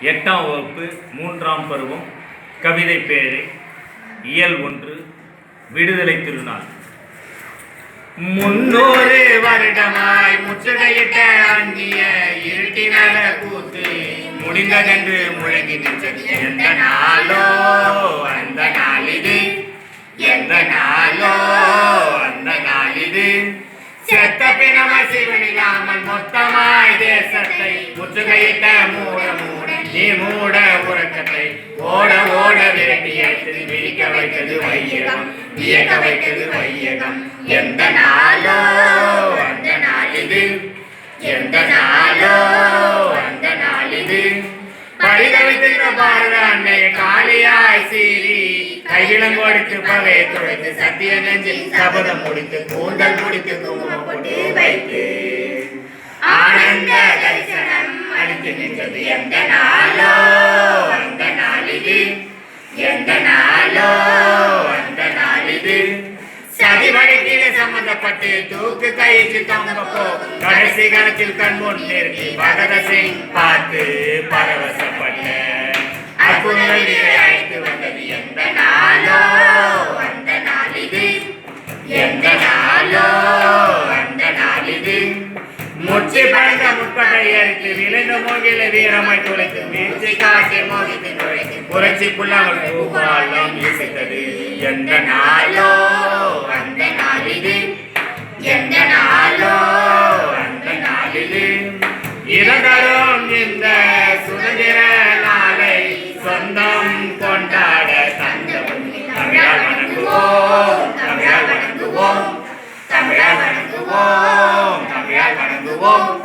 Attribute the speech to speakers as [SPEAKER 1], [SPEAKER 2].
[SPEAKER 1] எட்டாம் வகுப்பு மூன்றாம் பருவம் கவிதை பேழை இயல் ஒன்று விடுதலை திருநாள். முன்னூறு வருடமாய் முற்றுகையிட்ட அந்நிய இருட்டினர கூத்து முடிந்ததென்று முழங்கி நின்றது. எந்த நாளோ அந்த நாளிது.
[SPEAKER 2] எந்த நாளோ அந்த நாளிது. செத்த பிணம சிவனில்லாமல் மொத்தமாய் தேசத்தை முற்றுகையிட்ட மூட நீ மூட உறக்கத்தை
[SPEAKER 1] ஓட ஓட விரட்டி எடுத்து விழிக்க வைத்தது வையகம் வியக்க வைத்தது வையகம்.
[SPEAKER 2] எந்த நாளோ அந்த நாள் இது எந்த நாளோ அந்த நாள் இது பரிதவித்திருந்த பாரத அன்னை காளியா சீரி கையிலும் கொடுத்து பகையை துடைத்து சத்திய நெஞ்சில் சபதம் முடித்து கூந்தல் முடித்து குங்குமம் போட்டு வைத்து இது எந்த நாளோ? அந்த நாளிது. எந்த நாளோ? அந்த நாளிது. சதி வழக்கில சம்பந்தப்பட்டு தூக்கு கைக்கு தொங்க கடைசி கணத்தில் கண் முன் நிறுத்தி பகத சிங் பார்த்து பரவசப்பட்ட அற்புதங்கள் அழைத்து வந்தது எந்த நாளோ? அந்த நாளிது. எந்த நாளோ? அந்த நாளிது.
[SPEAKER 1] முச்சி பழந்த பட்டையடித்து விளைந்த மூங்கில வீரமாய் துளைத்து மேஞ்சி காசை மோதித்து
[SPEAKER 2] நுழைத்து புரட்சி புல்லாங்குழல் பூபாலம் இசைத்தது எந்த நாளோ அந்த நாளிலே எந்த நாளோ அந்த நாளிலே
[SPEAKER 1] இறந்தரும் இந்த சுதந்திர நாளை சொந்தம் கொண்டாட தந்தவன் தமிழால் வணங்குவோம் தமிழால் வணங்குவோம்
[SPEAKER 2] தமிழால் வணங்குவோம் தமிழால் வணங்குவோம்